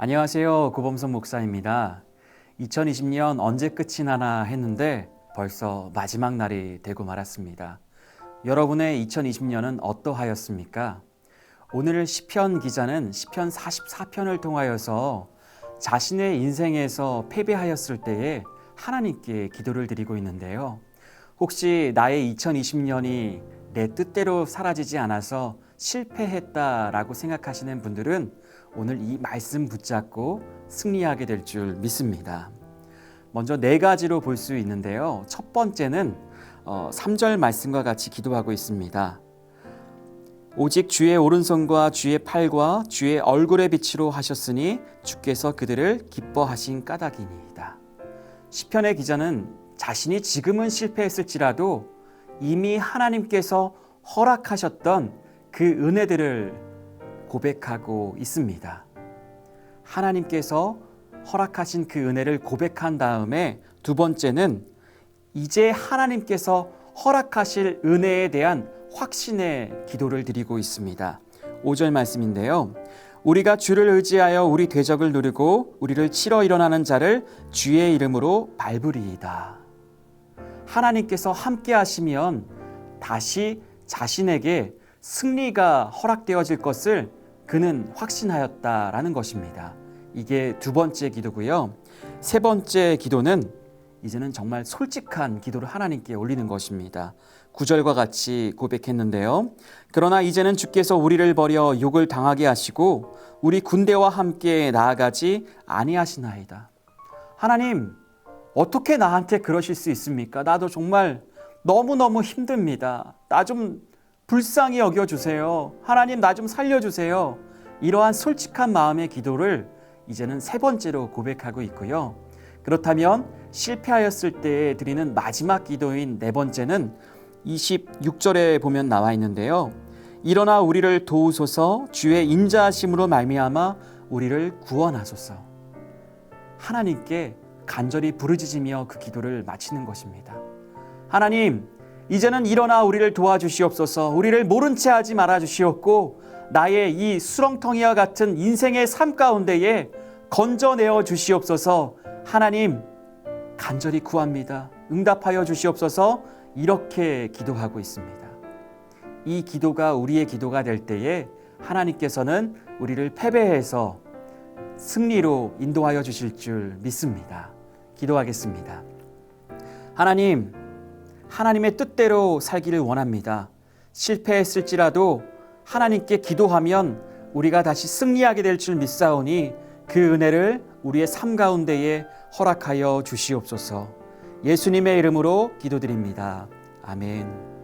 안녕하세요. 고범선 목사입니다. 2020년 언제 끝이 나나 했는데 벌써 마지막 날이 되고 말았습니다. 여러분의 2020년은 어떠하였습니까? 오늘 시편 기자는 시편 44편을 통하여서 자신의 인생에서 패배하였을 때에 하나님께 기도를 드리고 있는데요. 혹시 나의 2020년이 내 뜻대로 사라지지 않아서 실패했다라고 생각하시는 분들은 오늘 이 말씀 붙잡고 승리하게 될 줄 믿습니다. 먼저 네 가지로 볼 수 있는데요. 첫 번째는 어, 3절 말씀과 같이 기도하고 있습니다. 오직 주의 오른손과 주의 팔과 주의 얼굴의 빛으로 하셨으니 주께서 그들을 기뻐하신 까닭이니이다. 시편의 기자는 자신이 지금은 실패했을지라도 이미 하나님께서 허락하셨던 그 은혜들을 고백하고 있습니다. 하나님께서 허락하신 그 은혜를 고백한 다음에 두 번째는 이제 하나님께서 허락하실 은혜에 대한 확신의 기도를 드리고 있습니다. 5절 말씀인데요. 우리가 주를 의지하여 우리 대적을 누르고 우리를 치러 일어나는 자를 주의 이름으로 밟으리이다. 하나님께서 함께 하시면 다시 자신에게 승리가 허락되어질 것을 그는 확신하였다라는 것입니다. 이게 두 번째 기도고요. 세 번째 기도는 이제는 정말 솔직한 기도를 하나님께 올리는 것입니다. 구절과 같이 고백했는데요. 그러나 이제는 주께서 우리를 버려 욕을 당하게 하시고 우리 군대와 함께 나아가지 아니하시나이다. 하나님, 어떻게 나한테 그러실 수 있습니까? 나도 정말 너무너무 힘듭니다. 나 좀 불쌍히 여겨 주세요. 하나님 나 좀 살려 주세요. 이러한 솔직한 마음의 기도를 이제는 세 번째로 고백하고 있고요. 그렇다면 실패하였을 때 드리는 마지막 기도인 네 번째는 26절에 보면 나와 있는데요. 일어나 우리를 도우소서 주의 인자하심으로 말미암아 우리를 구원하소서. 하나님께 간절히 부르짖으며 그 기도를 마치는 것입니다. 하나님, 이제는 일어나 우리를 도와주시옵소서. 우리를 모른 채 하지 말아 주시옵고 나의 이 수렁텅이와 같은 인생의 삶 가운데에 건져내어 주시옵소서. 하나님, 간절히 구합니다. 응답하여 주시옵소서. 이렇게 기도하고 있습니다. 이 기도가 우리의 기도가 될 때에 하나님께서는 우리를 패배해서 승리로 인도하여 주실 줄 믿습니다. 기도하겠습니다. 하나님, 하나님의 뜻대로 살기를 원합니다. 실패했을지라도 하나님께 기도하면 우리가 다시 승리하게 될 줄 믿사오니 그 은혜를 우리의 삶 가운데에 허락하여 주시옵소서. 예수님의 이름으로 기도드립니다. 아멘.